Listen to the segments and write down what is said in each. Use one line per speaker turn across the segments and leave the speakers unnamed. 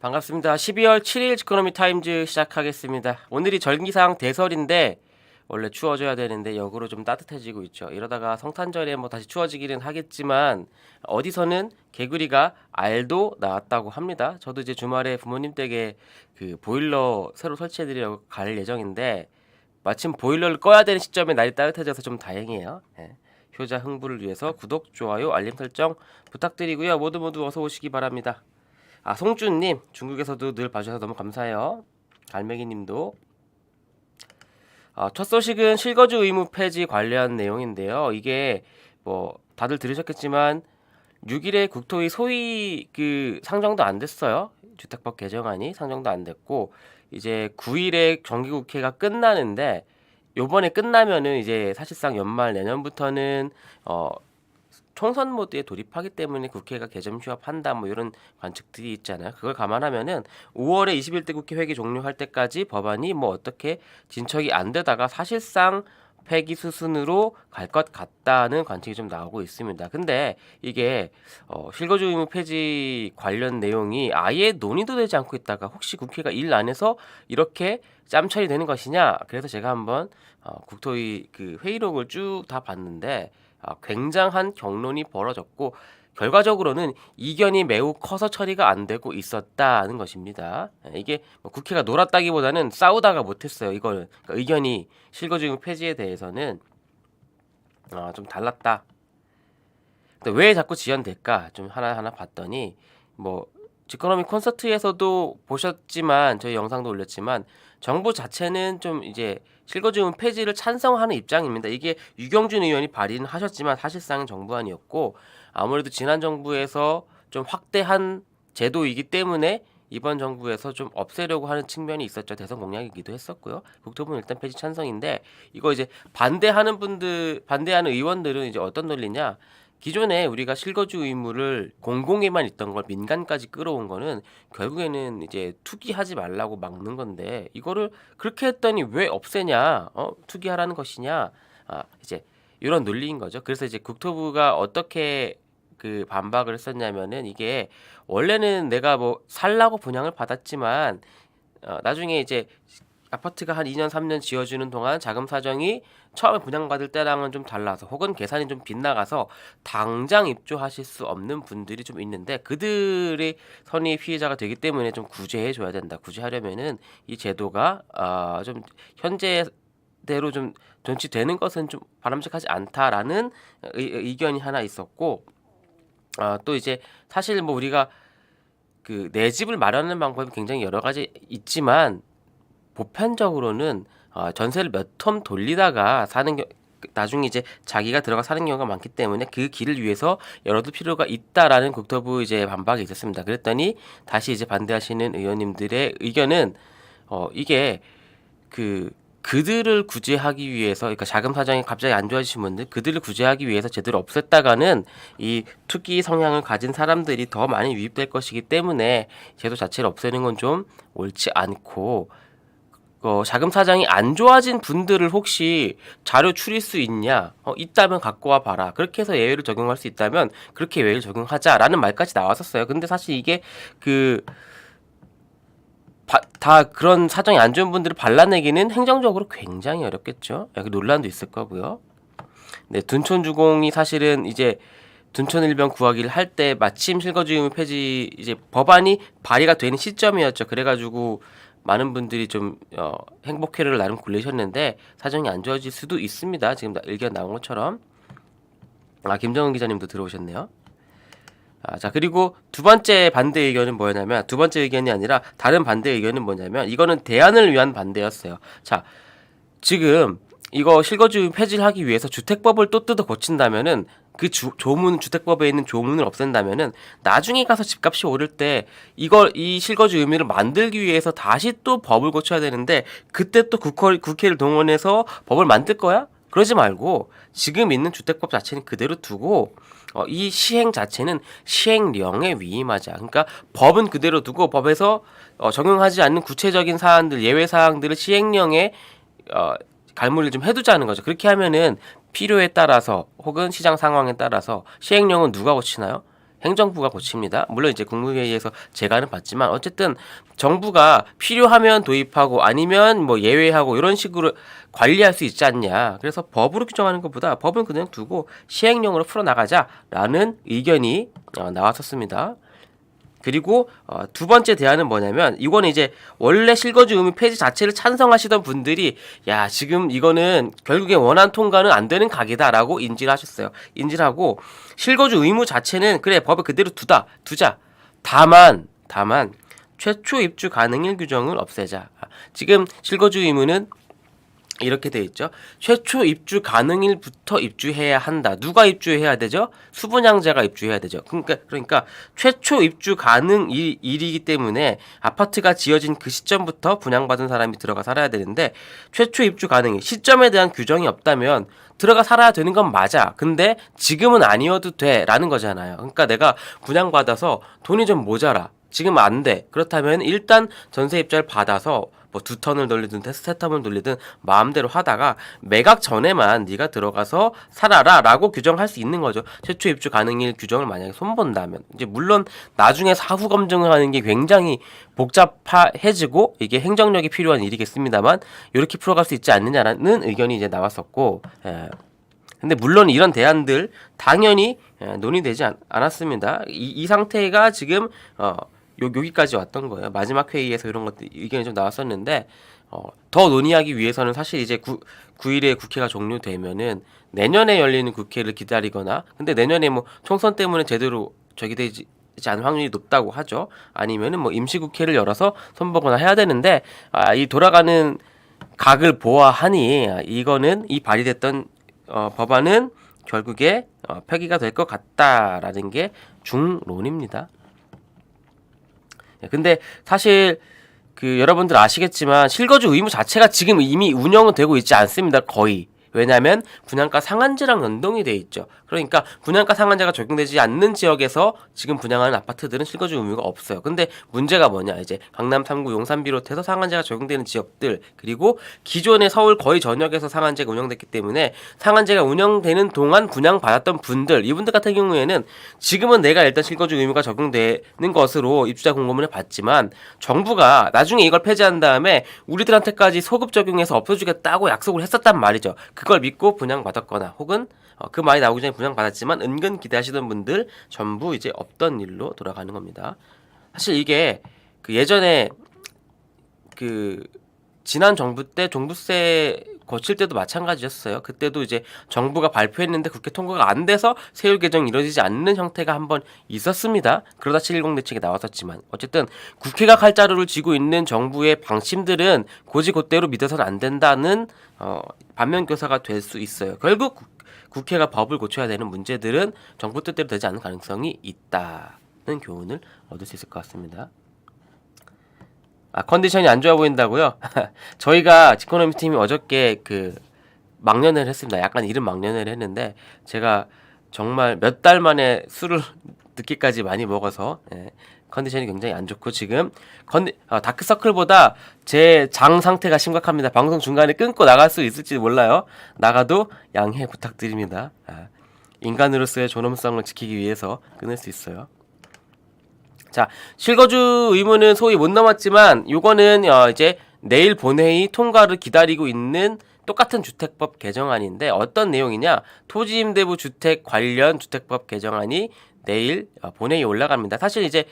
반갑습니다. 12월 7일 지코노미 타임즈 시작하겠습니다. 오늘이 절기상 대설인데 원래 추워져야 되는데 역으로 좀 따뜻해지고 있죠. 이러다가 성탄절에 뭐 다시 추워지기는 하겠지만 어디서는 개구리가 알도 나왔다고 합니다. 저도 이제 주말에 부모님 댁에 그 보일러 새로 설치해드리려고 갈 예정인데 마침 보일러를 꺼야 되는 시점에 날이 따뜻해져서 좀 다행이에요. 예. 효자 흥부를 위해서 구독, 좋아요, 알림 설정 부탁드리고요. 모두 모두 어서 오시기 바랍니다. 아 송준님 중국에서도 늘 봐주셔서 너무 감사해요. 갈매기님도 아, 첫 소식은 실거주 의무 폐지 관련 내용인데요. 이게 뭐 다들 들으셨겠지만 6일에 국토위 소위 그 상정도 안 됐어요. 주택법 개정안이 상정도 안 됐고 이제 9일에 정기국회가 끝나는데 요번에 끝나면은 이제 사실상 연말 내년부터는 어 총선 모드에 돌입하기 때문에 국회가 개점 휴업한다 뭐 이런 관측들이 있잖아요. 그걸 감안하면은 5월에 21대 국회 회기 종료할 때까지 법안이 뭐 어떻게 진척이 안 되다가 사실상 폐기 수순으로 갈 것 같다는 관측이 좀 나오고 있습니다. 근데 이게 어, 실거주 의무 폐지 관련 내용이 아예 논의도 되지 않고 있다가 혹시 국회가 일안 해서 이렇게 짬처리 되는 것이냐? 그래서 제가 한번 어, 국토위 그 회의록을 쭉 다 봤는데 아, 굉장한 경론이 벌어졌고 결과적으로는 이견이 매우 커서 처리가 안 되고 있었다는 것입니다. 예, 이게 뭐 국회가 놀았다기보다는 싸우다가 못했어요. 이거는 그러니까 의견이 실거주용 폐지에 대해서는 아, 좀 달랐다. 근데 왜 자꾸 지연될까? 좀 하나 하나 봤더니 뭐 지코노미 콘서트에서도 보셨지만 저희 영상도 올렸지만 정부 자체는 좀 이제 실거주용 폐지를 찬성하는 입장입니다. 이게 유경준 의원이 발의는 하셨지만 사실상은 정부안이었고 아무래도 지난 정부에서 좀 확대한 제도이기 때문에 이번 정부에서 좀 없애려고 하는 측면이 있었죠. 대선 공약이기도 했었고요. 국토부는 일단 폐지 찬성인데 이거 이제 반대하는 분들 반대하는 의원들은 이제 어떤 논리냐? 기존에 우리가 실거주 의무를 공공에만 있던 걸 민간까지 끌어온 거는 결국에는 이제 투기하지 말라고 막는 건데 이거를 그렇게 했더니 왜 없애냐? 어? 투기하라는 것이냐? 아, 이제 이런 논리인 거죠. 그래서 이제 국토부가 어떻게 그 반박을 했었냐면은 이게 원래는 내가 뭐 살라고 분양을 받았지만 어, 나중에 이제 아파트가 한 2년 3년 지어주는 동안 자금 사정이 처음에 분양받을 때랑은 좀 달라서 혹은 계산이 좀 빗나가서 당장 입주하실 수 없는 분들이 좀 있는데 그들의 선의 피해자가 되기 때문에 좀 구제해 줘야 된다. 구제하려면은 이 제도가 아, 좀 현재 대로 좀 존치되는 것은 좀 바람직하지 않다라는 의, 의견이 하나 있었고 아, 또 이제 사실 뭐 우리가 그 내 집을 마련하는 방법이 굉장히 여러 가지 있지만 보편적으로는 어, 전세를 몇 텀 돌리다가 사는 겨, 나중에 이제 자기가 들어가 사는 경우가 많기 때문에 그 길을 위해서 열어둘 필요가 있다라는 국토부 이제 반박이 있었습니다. 그랬더니 다시 이제 반대하시는 의원님들의 의견은 어 이게 그 그들을 구제하기 위해서 그러니까 자금 사정이 갑자기 안 좋아지신 분들 그들을 구제하기 위해서 제대로 없앴다가는 이 투기 성향을 가진 사람들이 더 많이 유입될 것이기 때문에 제도 자체를 없애는 건 좀 옳지 않고 어, 자금 사정이 안 좋아진 분들을 혹시 자료 추릴 수 있냐? 어, 있다면 갖고 와 봐라. 그렇게 해서 예외를 적용할 수 있다면 그렇게 예외를 적용하자라는 말까지 나왔었어요. 근데 사실 이게 그 바, 다 그런 사정이 안 좋은 분들을 발라내기는 행정적으로 굉장히 어렵겠죠. 여기 논란도 있을 거고요. 네, 둔촌 주공이 사실은 이제 둔촌 일병 구하기를 할 때 마침 실거주 의무 폐지 이제 법안이 발의가 되는 시점이었죠. 그래가지고 많은 분들이 좀 어, 행복회를 나름 굴리셨는데 사정이 안 좋아질 수도 있습니다. 지금 나- 의견 나온 것처럼 아 김정은 기자님도 들어오셨네요. 아, 자 그리고 두 번째 반대 의견은 뭐였냐면 두 번째 의견이 아니라 다른 반대 의견은 뭐냐면 이거는 대안을 위한 반대였어요. 자 지금 이거 실거주 폐지를 하기 위해서 주택법을 또 뜯어 고친다면은 그 주, 조문 주택법에 있는 조문을 없앤다면은 나중에 가서 집값이 오를 때 이걸 이 실거주 의무를 만들기 위해서 다시 또 법을 고쳐야 되는데 그때 또 국회, 국회를 동원해서 법을 만들 거야? 그러지 말고 지금 있는 주택법 자체는 그대로 두고 어, 이 시행 자체는 시행령에 위임하자. 그러니까 법은 그대로 두고 법에서 어, 적용하지 않는 구체적인 사안들 예외 사항들을 시행령에 어, 갈무리를 좀 해두자는 거죠. 그렇게 하면은 필요에 따라서 혹은 시장 상황에 따라서 시행령은 누가 고치나요? 행정부가 고칩니다. 물론 이제 국무회의에서 제가는 봤지만 어쨌든 정부가 필요하면 도입하고 아니면 뭐 예외하고 이런 식으로 관리할 수 있지 않냐. 그래서 법으로 규정하는 것보다 법은 그냥 두고 시행령으로 풀어 나가자라는 의견이 어, 나왔었습니다. 그리고 어, 두 번째 대안은 뭐냐면 이거는 이제 원래 실거주 의무 폐지 자체를 찬성하시던 분들이 야 지금 이거는 결국에 원안 통과는 안 되는 각이다라고 인지를 하셨어요. 인지를 하고 실거주 의무 자체는 그래 법에 그대로 두다 두자. 다만 다만 최초 입주 가능일 규정을 없애자. 아, 지금 실거주 의무는 이렇게 돼 있죠. 최초 입주 가능일부터 입주해야 한다. 누가 입주해야 되죠? 수분양자가 입주해야 되죠. 그러니까 그러니까 최초 입주 가능일 일이기 때문에 아파트가 지어진 그 시점부터 분양받은 사람이 들어가 살아야 되는데 최초 입주 가능일 시점에 대한 규정이 없다면 들어가 살아야 되는 건 맞아. 근데 지금은 아니어도 돼라는 거잖아요. 그러니까 내가 분양받아서 돈이 좀 모자라. 지금 안 돼. 그렇다면 일단 전세 입자를 받아서 뭐 두 턴을 돌리든 세 턴을 돌리든 마음대로 하다가 매각 전에만 네가 들어가서 살아라라고 규정할 수 있는 거죠. 최초 입주 가능일 규정을 만약에 손본다면 이제 물론 나중에 사후 검증을 하는 게 굉장히 복잡해지고 이게 행정력이 필요한 일이겠습니다만 이렇게 풀어갈 수 있지 않느냐라는 의견이 이제 나왔었고 예. 근데 물론 이런 대안들 당연히 예, 논의되지 않, 않았습니다. 이, 이 상태가 지금 어, 요, 여기까지 왔던 거예요. 마지막 회의에서 이런 것들 의견이 좀 나왔었는데 어, 더 논의하기 위해서는 사실 이제 구, 9일에 국회가 종료되면은 내년에 열리는 국회를 기다리거나 근데 내년에 뭐 총선 때문에 제대로 저기 되지 않을 확률이 높다고 하죠. 아니면은 뭐 임시국회를 열어서 선보거나 해야 되는데 아, 이 돌아가는 각을 보아하니 아, 이거는 이 발의됐던 어, 법안은 결국에 어, 폐기가 될 것 같다라는 게 중론입니다. 예, 근데 사실 그 여러분들 아시겠지만 실거주 의무 자체가 지금 이미 운영은 되고 있지 않습니다. 거의. 왜냐하면 분양가 상한제랑 연동이 돼 있죠. 그러니까 분양가 상한제가 적용되지 않는 지역에서 지금 분양하는 아파트들은 실거주 의무가 없어요. 근데 문제가 뭐냐 이제 강남 3구 용산 비롯해서 상한제가 적용되는 지역들 그리고 기존의 서울 거의 전역에서 상한제가 운영됐기 때문에 상한제가 운영되는 동안 분양 받았던 분들 이분들 같은 경우에는 지금은 내가 일단 실거주 의무가 적용되는 것으로 입주자 공고문을 받지만 정부가 나중에 이걸 폐지한 다음에 우리들한테까지 소급 적용해서 없어주겠다고 약속을 했었단 말이죠. 그걸 믿고 분양받았거나 혹은 어, 그 말이 나오기 전에 분양받았지만 은근 기대하시던 분들 전부 이제 없던 일로 돌아가는 겁니다. 사실 이게 그 예전에 그 지난 정부 때 종부세 거칠 때도 마찬가지였어요. 그때도 이제 정부가 발표했는데 국회 통과가 안 돼서 세율 개정이 이루어지지 않는 형태가 한 번 있었습니다. 그러다 710 대책이 나왔었지만 어쨌든 국회가 칼자루를 쥐고 있는 정부의 방침들은 고지고대로 믿어서는 안 된다는 어, 반면 교사가 될 수 있어요. 결국 국- 국회가 법을 고쳐야 되는 문제들은 정부 뜻대로 되지 않는 가능성이 있다는 교훈을 얻을 수 있을 것 같습니다. 아 컨디션이 안 좋아 보인다고요? 저희가 지코노미 팀이 어저께 그 망년회를 했습니다. 약간 이른 망년회를 했는데 제가 정말 몇 달 만에 술을 늦게까지 많이 먹어서 예, 컨디션이 굉장히 안 좋고 지금 컨디 아, 다크서클보다 제 장 상태가 심각합니다. 방송 중간에 끊고 나갈 수 있을지 몰라요. 나가도 양해 부탁드립니다. 아, 인간으로서의 존엄성을 지키기 위해서 끊을 수 있어요. 자, 실거주 의무는 소위 못 넘었지만 요거는 어 이제 내일 본회의 통과를 기다리고 있는 똑같은 주택법 개정안인데 어떤 내용이냐? 토지임대부 주택 관련 주택법 개정안이 내일 어, 본회의에 올라갑니다. 사실 이제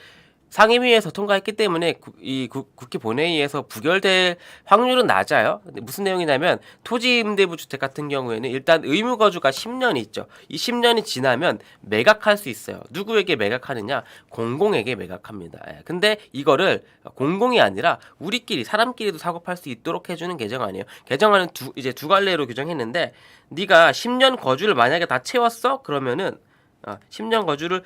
상임위에서 통과했기 때문에 구- 이 국- 국회 본회의에서 부결될 확률은 낮아요. 근데 무슨 내용이냐면 토지 임대부 주택 같은 경우에는 일단 의무 거주가 10년이 있죠. 이 10년이 지나면 매각할 수 있어요. 누구에게 매각하느냐? 공공에게 매각합니다. 예. 근데 이거를 공공이 아니라 우리끼리 사람끼리도 사고 팔 수 있도록 해주는 개정안이에요. 개정안은 두 이제 두 갈래로 규정했는데 네가 10년 거주를 만약에 다 채웠어? 그러면은 어, 10년 거주를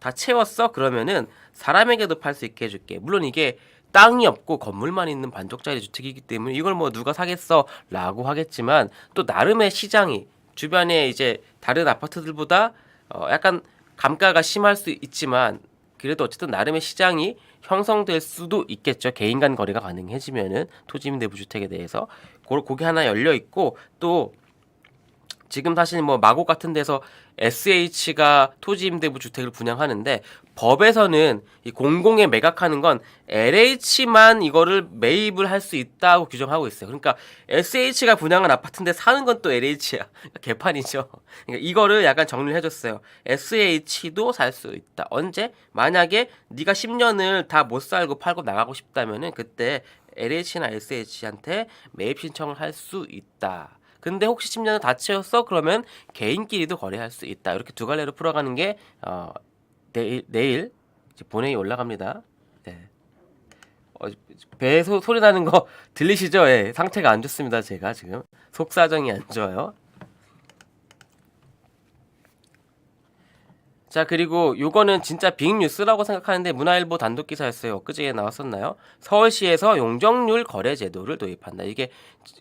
다 채웠어? 그러면은 사람에게도 팔 수 있게 해줄게. 물론 이게 땅이 없고 건물만 있는 반쪽짜리 주택이기 때문에 이걸 뭐 누가 사겠어 라고 하겠지만 또 나름의 시장이 주변에 이제 다른 아파트들보다 어 약간 감가가 심할 수 있지만 그래도 어쨌든 나름의 시장이 형성될 수도 있겠죠. 개인 간 거래가 가능해지면은 토지 임대 부주택에 대해서 고- 그게 하나 열려 있고 또 지금 사실 뭐 마곡 같은 데서 SH가 토지 임대부 주택을 분양하는데 법에서는 이 공공에 매각하는 건 LH만 이거를 매입을 할 수 있다고 규정하고 있어요. 그러니까 SH가 분양한 아파트인데 사는 건 또 LH야. 개판이죠. 그러니까 이거를 약간 정리를 해줬어요. SH도 살 수 있다. 언제? 만약에 네가 10년을 다 못 살고 팔고 나가고 싶다면은 그때 LH나 SH한테 매입 신청을 할 수 있다. 근데 혹시 10년을 다 채웠어? 그러면 개인끼리도 거래할 수 있다. 이렇게 두 갈래로 풀어가는 게 어, 내일, 내일 이제 본회의 올라갑니다. 네. 어, 배에 소, 소리 나는 거 들리시죠? 예, 상태가 안 좋습니다. 제가 지금 속사정이 안 좋아요. 자 그리고 요거는 진짜 빅뉴스라고 생각하는데 문화일보 단독 기사였어요. 엊그제 나왔었나요? 서울시에서 용적률 거래 제도를 도입한다. 이게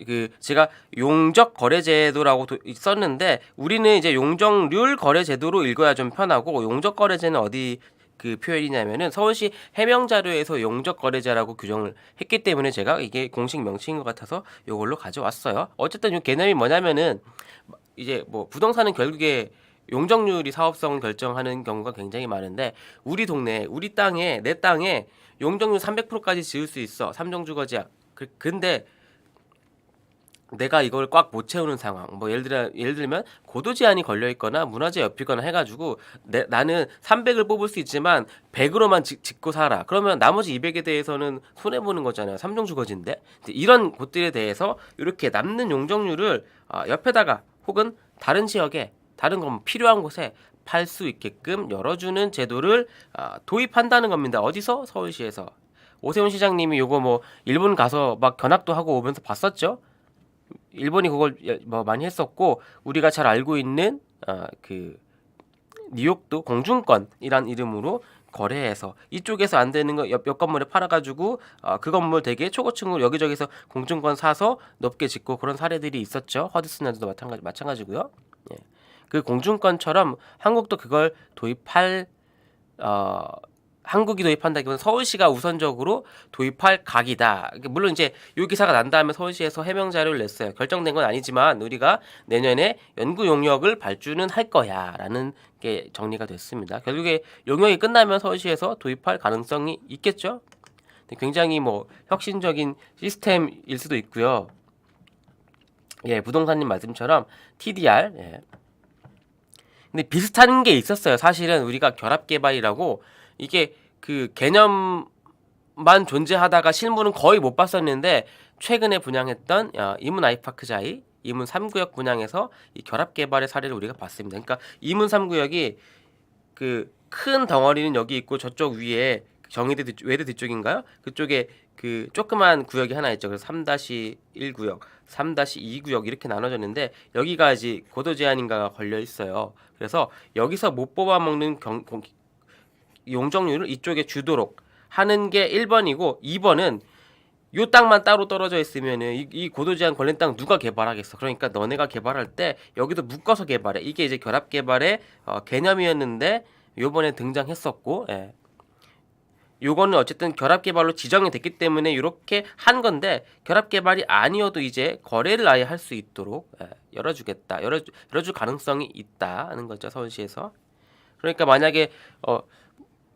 그 제가 용적 거래 제도라고 도- 썼는데 우리는 이제 용적률 거래 제도로 읽어야 좀 편하고 용적 거래제는 어디 그 표현이냐면은 서울시 해명 자료에서 용적 거래자라고 규정을 했기 때문에 제가 이게 공식 명칭인 것 같아서 요걸로 가져왔어요. 어쨌든 요 개념이 뭐냐면은 이제 뭐 부동산은 결국에 용적률이 사업성을 결정하는 경우가 굉장히 많은데 우리 동네 우리 땅에 내 땅에 용적률 300%까지 지을 수 있어. 삼정주거지야 그, 근데 내가 이걸 꽉 못 채우는 상황. 뭐 예를 들어 예를 들면 고도 제한이 걸려 있거나 문화재 옆이거나 해가지고 내, 나는 300을 뽑을 수 있지만 100으로만 지, 짓고 살아. 그러면 나머지 200에 대해서는 손해 보는 거잖아요. 삼정주거지인데. 이제 이런 곳들에 대해서 이렇게 남는 용적률을 아, 옆에다가 혹은 다른 지역에 다른 건 필요한 곳에 팔 수 있게끔 열어주는 제도를 아, 도입한다는 겁니다. 어디서? 서울시에서. 오세훈 시장님이 요거 뭐 일본 가서 막 견학도 하고 오면서 봤었죠. 일본이 그걸 예- 뭐 많이 했었고 우리가 잘 알고 있는 아, 그 뉴욕도 공중권이란 이름으로 거래해서 이쪽에서 안 되는 거 옆, 옆 건물에 팔아가지고 아, 그 건물 되게 초고층으로 여기저기서 공중권 사서 높게 짓고 그런 사례들이 있었죠. 허드슨랜드도 마찬가지 마찬가지고요. 예. 그 공중권처럼 한국도 그걸 도입할 어 한국이 도입한다기보다 서울시가 우선적으로 도입할 각이다. 물론 이제 이 기사가 난 다음에 서울시에서 해명 자료를 냈어요. 결정된 건 아니지만 우리가 내년에 연구 용역을 발주는 할 거야라는 게 정리가 됐습니다. 결국에 용역이 끝나면 서울시에서 도입할 가능성이 있겠죠. 굉장히 뭐 혁신적인 시스템일 수도 있고요. 예, 부동산님 말씀처럼 TDR 예. 근데 비슷한 게 있었어요. 사실은 우리가 결합 개발이라고 이게 그 개념만 존재하다가 실물은 거의 못 봤었는데 최근에 분양했던 어, 이문 아이파크자이 이문 3구역 분양에서 이 결합 개발의 사례를 우리가 봤습니다. 그러니까 이문 3구역이 그 큰 덩어리는 여기 있고 저쪽 위에 정의대 뒤, 외대 뒤쪽인가요? 그쪽에 그 조그만 구역이 하나 있죠. 그래서 3-1 구역, 3-2 구역 이렇게 나눠졌는데 여기가 이제 고도 제한인가가 걸려 있어요. 그래서 여기서 못 뽑아 먹는 경, 공- 용적률을 이쪽에 주도록 하는 게 1번이고 2번은 요 땅만 따로 떨어져 있으면은 이, 이 고도 제한 걸린 땅 누가 개발하겠어? 그러니까 너네가 개발할 때 여기도 묶어서 개발해. 이게 이제 결합 개발의 어, 개념이었는데 요번에 등장했었고, 예. 요거는 어쨌든 결합 개발로 지정이 됐기 때문에 이렇게 한 건데 결합 개발이 아니어도 이제 거래를 아예 할 수 있도록 예, 열어주겠다. 열어 열어줄 가능성이 있다는 거죠 서울시에서. 그러니까 만약에 어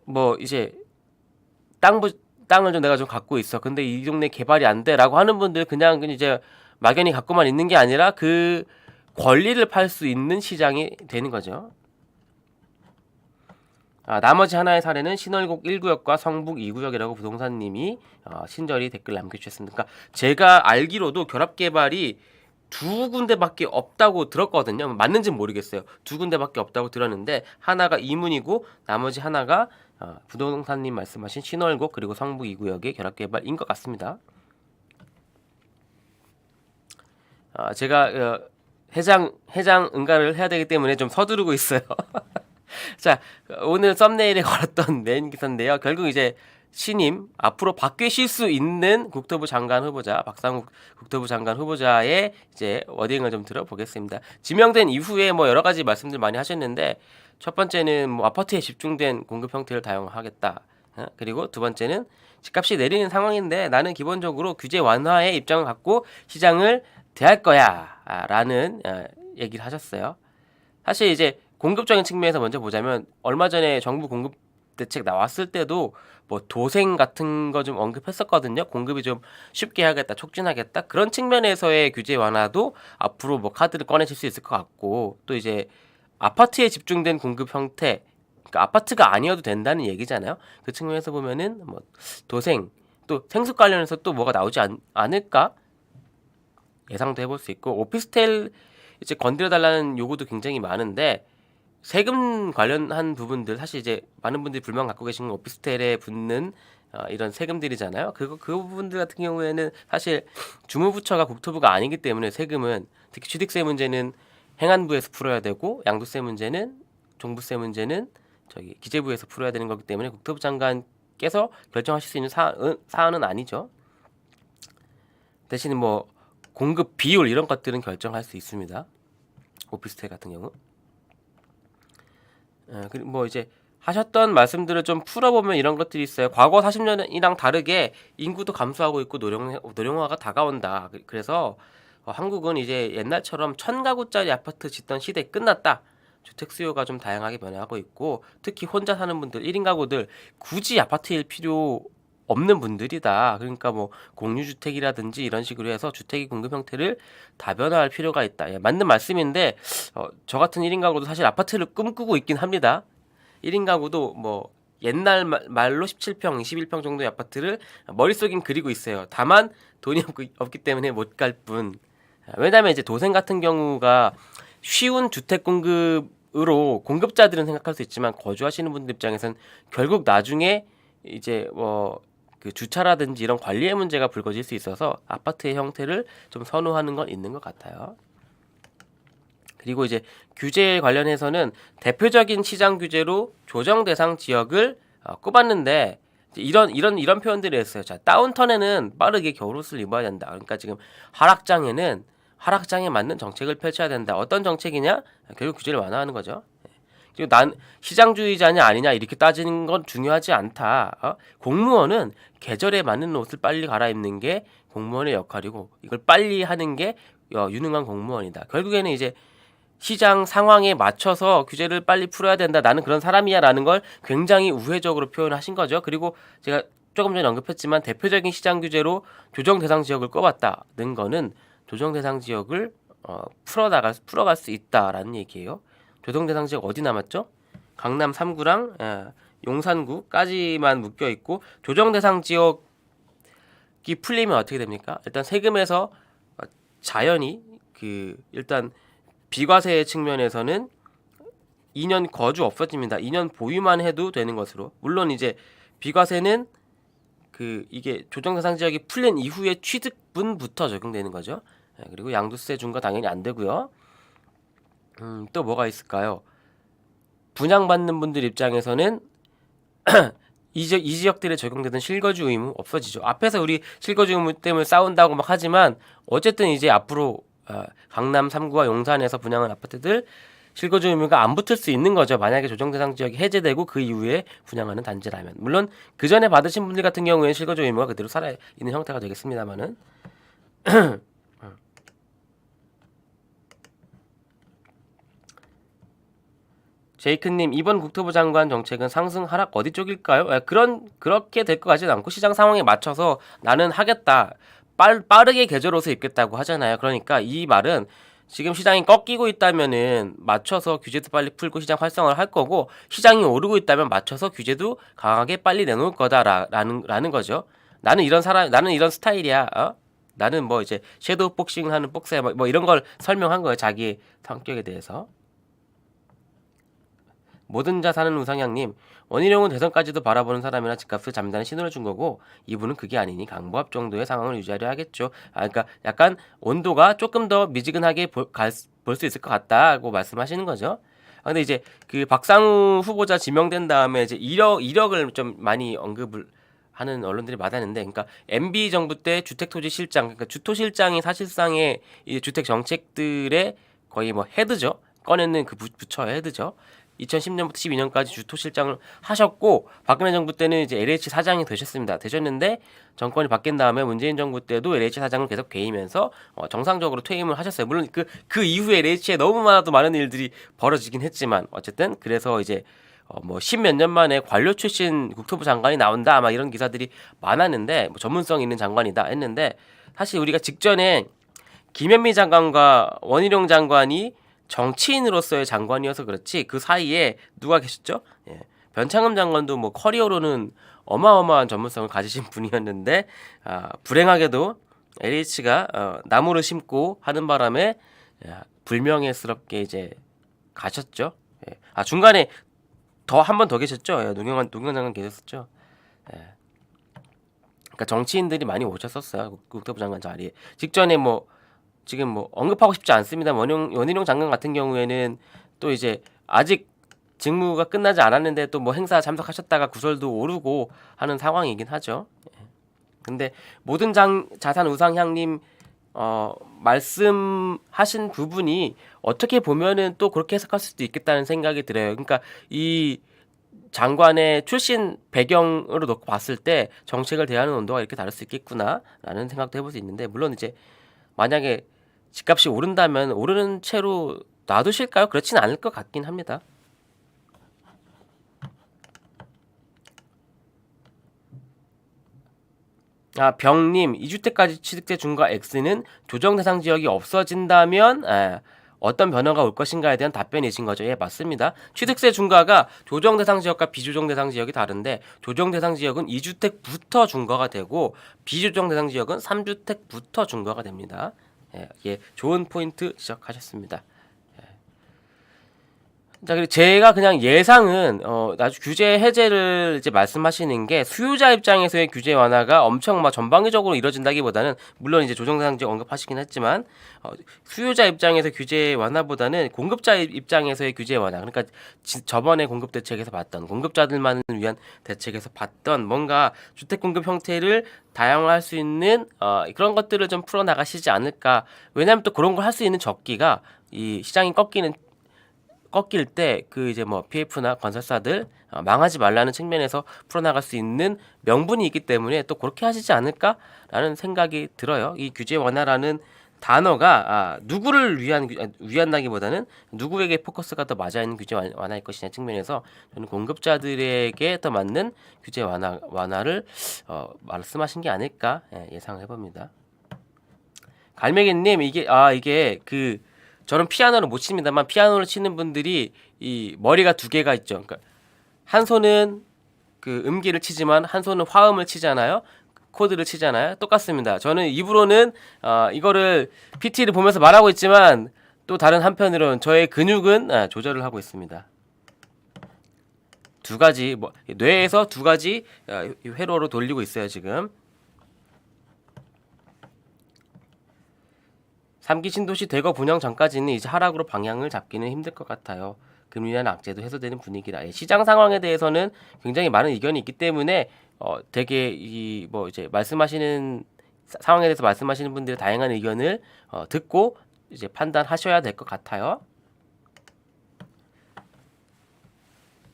뭐 이제 땅 부, 땅을 좀 내가 좀 갖고 있어. 근데 이 동네 개발이 안 돼라고 하는 분들 그냥 이제 막연히 갖고만 있는 게 아니라 그 권리를 팔 수 있는 시장이 되는 거죠. 아, 나머지 하나의 사례는 신월곡 1구역과 성북 2구역이라고 부동산님이 어, 친절히 댓글 남겨주셨습니다. 그러니까 제가 알기로도 결합 개발이 두 군데밖에 없다고 들었거든요. 맞는지는 모르겠어요. 두 군데밖에 없다고 들었는데 하나가 이문이고 나머지 하나가 어, 부동산님 말씀하신 신월곡 그리고 성북 2구역의 결합 개발인 것 같습니다. 아, 제가 어, 해장 해장 응가를 해야 되기 때문에 좀 서두르고 있어요. 자, 오늘 썸네일에 걸었던 메인 기사인데요. 결국 이제 신임 앞으로 바뀌실 수 있는 국토부 장관 후보자 박상욱 국토부 장관 후보자의 이제 워딩을 좀 들어보겠습니다. 지명된 이후에 뭐 여러 가지 말씀들 많이 하셨는데 첫 번째는 뭐 아파트에 집중된 공급 형태를 다양화하겠다. 어? 그리고 두 번째는 집값이 내리는 상황인데 나는 기본적으로 규제 완화의 입장을 갖고 시장을 대할 거야라는 어, 얘기를 하셨어요. 사실 이제 공급적인 측면에서 먼저 보자면 얼마 전에 정부 공급 대책 나왔을 때도 뭐 도생 같은 거 좀 언급했었거든요. 공급이 좀 쉽게 하겠다, 촉진하겠다 그런 측면에서의 규제 완화도 앞으로 뭐 카드를 꺼내실 수 있을 것 같고 또 이제 아파트에 집중된 공급 형태, 그러니까 아파트가 아니어도 된다는 얘기잖아요. 그 측면에서 보면은 뭐 도생 또 생수 관련해서 또 뭐가 나오지 않, 않을까 예상도 해볼 수 있고 오피스텔 이제 건드려 달라는 요구도 굉장히 많은데 세금 관련한 부분들 사실 이제 많은 분들이 불만 갖고 계신 건 오피스텔에 붙는 어, 이런 세금들이잖아요. 그거 그 부분들 같은 경우에는 사실 주무부처가 국토부가 아니기 때문에 세금은 특히 취득세 문제는 행안부에서 풀어야 되고 양도세 문제는 종부세 문제는 저기 기재부에서 풀어야 되는 거기 때문에 국토부 장관께서 결정하실 수 있는 사안, 사안은 아니죠. 대신 뭐 공급 비율 이런 것들은 결정할 수 있습니다. 오피스텔 같은 경우. 예, 그리고 뭐 이제 하셨던 말씀들을 좀 풀어보면 이런 것들이 있어요. 과거 40년이랑 다르게 인구도 감소하고 있고 노령, 노령화가 다가온다. 그- 그래서 어, 한국은 이제 옛날처럼 천 가구짜리 아파트 짓던 시대 끝났다. 주택 수요가 좀 다양하게 변화하고 있고 특히 혼자 사는 분들 1인 가구들 굳이 아파트일 필요 없는 분들이다. 그러니까 뭐 공유주택이라든지 이런 식으로 해서 주택의 공급 형태를 다변화할 필요가 있다. 예, 맞는 말씀인데 어, 저 같은 1인 가구도 사실 아파트를 꿈꾸고 있긴 합니다. 1인 가구도 뭐 옛날 말- 말로 17평, 21평 정도의 아파트를 머릿속엔 그리고 있어요. 다만 돈이 없, 없기 때문에 못 갈 뿐. 왜냐하면 이제 도생 같은 경우가 쉬운 주택 공급으로 공급자들은 생각할 수 있지만 거주하시는 분들 입장에선 결국 나중에 이제 뭐 그 주차라든지 이런 관리의 문제가 불거질 수 있어서 아파트의 형태를 좀 선호하는 건 있는 것 같아요. 그리고 이제 규제 관련해서는 대표적인 시장 규제로 조정 대상 지역을 어, 꼽았는데 이런 이런 이런 표현들이 있어요. 자 다운턴에는 빠르게 겨울옷을 입어야 된다. 그러니까 지금 하락장에는 하락장에 맞는 정책을 펼쳐야 된다. 어떤 정책이냐? 결국 규제를 완화하는 거죠. 그리고 난 시장주의자냐 아니냐 이렇게 따지는 건 중요하지 않다. 어? 공무원은 계절에 맞는 옷을 빨리 갈아입는 게 공무원의 역할이고 이걸 빨리 하는 게 어, 유능한 공무원이다. 결국에는 이제 시장 상황에 맞춰서 규제를 빨리 풀어야 된다. 나는 그런 사람이야라는 걸 굉장히 우회적으로 표현하신 거죠. 그리고 제가 조금 전에 언급했지만 대표적인 시장 규제로 조정 대상 지역을 꼽았다는 거는 조정 대상 지역을 어, 풀어나갈 풀어갈 수 있다라는 얘기예요. 조정 대 상 지역 어디 남았죠? 강남 3구랑 예, 용산구까지만 묶여 있고 조정 대상 지역이 풀리면 어떻게 됩니까? 일단 세금에서 어, 자연히 그 일단 비과세 측면에서는 2년 거주 없어집니다. 2년 보유만 해도 되는 것으로. 물론 이제 비과세는 그 이게 조정 대상 지역이 풀린 이후에 취득분부터 적용되는 거죠. 예, 그리고 양도세 중과 당연히 안 되고요. 음, 또 뭐가 있을까요? 분양받는 분들 입장에서는 이, 지역, 이 지역들에 적용되던 실거주 의무 없어지죠. 앞에서 우리 실거주 의무 때문에 싸운다고 막 하지만 어쨌든 이제 앞으로 어, 강남 3구와 용산에서 분양한 아파트들 실거주 의무가 안 붙을 수 있는 거죠. 만약에 조정 대상 지역이 해제되고 그 이후에 분양하는 단지라면 물론 그 전에 받으신 분들 같은 경우에는 실거주 의무가 그대로 살아 있는 형태가 되겠습니다만은 제이크님 이번 국토부 장관 정책은 상승 하락 어디 쪽일까요? 아, 그런 그렇게 될 것 같지는 않고 시장 상황에 맞춰서 나는 하겠다 빨, 빠르게 계절옷을 입겠다고 하잖아요. 그러니까 이 말은 지금 시장이 꺾이고 있다면은 맞춰서 규제도 빨리 풀고 시장 활성화를 할 거고 시장이 오르고 있다면 맞춰서 규제도 강하게 빨리 내놓을 거다라는 라는 거죠. 나는 이런 사람 나는 이런 스타일이야. 어? 나는 뭐 이제 섀도우 복싱 하는 복서야 뭐, 뭐 이런 걸 설명한 거예요. 자기 성격에 대해서. 모든 자 사는 우상향님 원희룡은 대선까지도 바라보는 사람이라 집값을 잠다는 신호를 준 거고 이분은 그게 아니니 강보합 정도의 상황을 유지하려 하겠죠. 아 그러니까 약간 온도가 조금 더 미지근하게 볼 수 있을 것 같다고 말씀하시는 거죠. 아, 근데 이제 그 박상우 후보자 지명된 다음에 이제 이력 이력을 좀 많이 언급을 하는 언론들이 많았는데, 그러니까 MB 정부 때 주택토지실장, 그러니까 주토실장이 사실상의 이 주택 정책들의 거의 뭐 헤드죠. 꺼내는 그 부, 부처의 헤드죠. 2010년부터 12년까지 주토실장을 하셨고 박근혜 정부 때는 이제 LH 사장이 되셨습니다. 되셨는데 정권이 바뀐 다음에 문재인 정부 때도 LH 사장을 계속 괴이면서 어, 정상적으로 퇴임을 하셨어요. 물론 그그 이후에 LH에 너무 많아도 많은 일들이 벌어지긴 했지만 어쨌든 그래서 이제 어, 뭐 십몇 년 만에 관료 출신 국토부 장관이 나온다 막 이런 기사들이 많았는데 뭐 전문성 있는 장관이다 했는데 사실 우리가 직전에 김현미 장관과 원희룡 장관이 정치인으로서의 장관이어서 그렇지 그 사이에 누가 계셨죠? 예. 변창흠 장관도 뭐 커리어로는 어마어마한 전문성을 가지신 분이었는데 아, 불행하게도 LH가 어, 나무를 심고 하는 바람에 야, 불명예스럽게 이제 가셨죠. 예. 아 중간에 더 한 번 더 계셨죠. 예, 노경환 노경환 장관 계셨었죠. 예. 그러니까 정치인들이 많이 오셨었어요. 국- 국토부 장관 자리에. 직전에 뭐 지금 뭐 언급하고 싶지 않습니다. 원용 원희룡 장관 같은 경우에는 또 이제 아직 직무가 끝나지 않았는데 또 뭐 행사 참석하셨다가 구설도 오르고 하는 상황이긴 하죠. 예. 근데 모든 장, 자산 우상향님 어, 말씀하신 부분이 어떻게 보면은 또 그렇게 해석할 수도 있겠다는 생각이 들어요. 그러니까 이 장관의 출신 배경으로 놓고 봤을 때 정책을 대하는 온도가 이렇게 다를 수 있겠구나라는 생각도 해볼 수 있는데 물론 이제 만약에 집값이 오른다면 오르는 채로 놔두실까요? 그렇진 않을 것 같긴 합니다. 아 병님 2주택까지 취득세 중과 X는 조정 대상 지역이 없어진다면 에, 어떤 변화가 올 것인가에 대한 답변이신 거죠. 예, 맞습니다. 취득세 중과가 조정 대상 지역과 비조정 대상 지역이 다른데 조정 대상 지역은 2주택부터 중과가 되고 비조정 대상 지역은 3주택부터 중과가 됩니다. 예, 예, 좋은 포인트 지적하셨습니다. 자, 그리고 제가 그냥 예상은 어 아주 규제 해제를 이제 말씀하시는 게 수요자 입장에서의 규제 완화가 엄청 막 전방위적으로 이뤄진다기보다는 물론 이제 조정 대상지 언급하시긴 했지만 어 수요자 입장에서 규제 완화보다는 공급자 입- 입장에서의 규제 완화. 그러니까 지- 저번에 공급 대책에서 봤던 공급자들만을 위한 대책에서 봤던 뭔가 주택 공급 형태를 다양화할 수 있는 어 그런 것들을 좀 풀어 나가시지 않을까. 왜냐하면 또 그런 걸 할 수 있는 적기가 이 시장이 꺾이는 꺾일 때 그 이제 뭐 PF나 건설사들 어, 망하지 말라는 측면에서 풀어나갈 수 있는 명분이 있기 때문에 또 그렇게 하시지 않을까라는 생각이 들어요. 이 규제 완화라는 단어가 아, 누구를 위한 규- 아, 위한다기보다는 누구에게 포커스가 더 맞아 있는 규제 완- 완화일 것이냐 측면에서 저는 공급자들에게 더 맞는 규제 완화 완화를 어, 말씀하신 게 아닐까 예, 예상해 봅니다. 갈매기님 이게 아 이게 그 저는 피아노를 못 칩니다만 피아노를 치는 분들이 이 머리가 두 개가 있죠. 그러니까 한 손은 그 음기를 치지만 한 손은 화음을 치잖아요. 코드를 치잖아요. 똑같습니다. 저는 입으로는 어, 이거를 PT를 보면서 말하고 있지만 또 다른 한편으로는 저의 근육은 아, 조절을 하고 있습니다. 두 가지 뭐 뇌에서 두 가지 어, 회로로 돌리고 있어요 지금. 삼기 신도시 대거 분양 전까지는 이제 하락으로 방향을 잡기는 힘들 것 같아요. 금리나 악재도 해소되는 분위기라 예, 시장 상황에 대해서는 굉장히 많은 의견이 있기 때문에 어 되게 이 뭐 이제 말씀하시는 사- 상황에 대해서 말씀하시는 분들의 다양한 의견을 어, 듣고 이제 판단하셔야 될 것 같아요.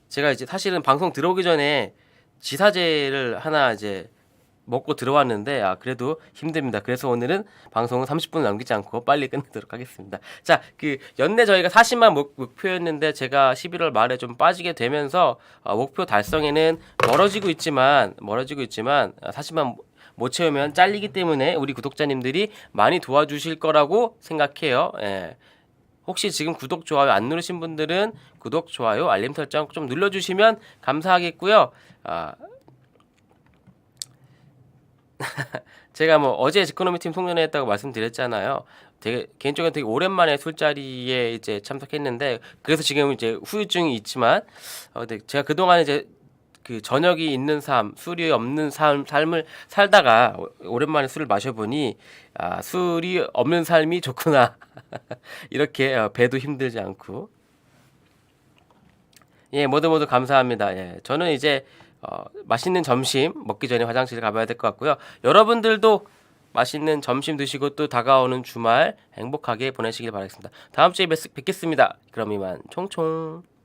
제가 이제 사실은 방송 들어오기 전에 지사제를 하나 이제 먹고 들어왔는데 아 그래도 힘듭니다. 그래서 오늘은 방송은 30분 남기지 않고 빨리 끝내도록 하겠습니다. 자, 그 연내 저희가 40만 목, 목표였는데 제가 11월 말에 좀 빠지게 되면서 어, 목표 달성에는 멀어지고 있지만 멀어지고 있지만 아, 40만 못 채우면 잘리기 때문에 우리 구독자님들이 많이 도와주실 거라고 생각해요. 예. 혹시 지금 구독 좋아요 안 누르신 분들은 구독 좋아요 알림 설정 좀 눌러주시면 감사하겠고요. 아, 제가 뭐 어제 지코노미 팀 송년회 했다고 말씀드렸잖아요. 되게 개인적으로 되게 오랜만에 술자리에 이제 참석했는데 그래서 지금 이제 후유증이 있지만 어 근데 제가 그동안 이제 그 저녁이 있는 삶, 술이 없는 삶, 삶을 살다가 오- 오랜만에 술을 마셔보니 아, 술이 없는 삶이 좋구나 이렇게 어, 배도 힘들지 않고 예 모두 모두 감사합니다. 예 저는 이제 어, 맛있는 점심 먹기 전에 화장실 가봐야 될 것 같고요. 여러분들도 맛있는 점심 드시고 또 다가오는 주말 행복하게 보내시길 바라겠습니다. 다음 주에 뵙, 뵙겠습니다. 그럼 이만 총총.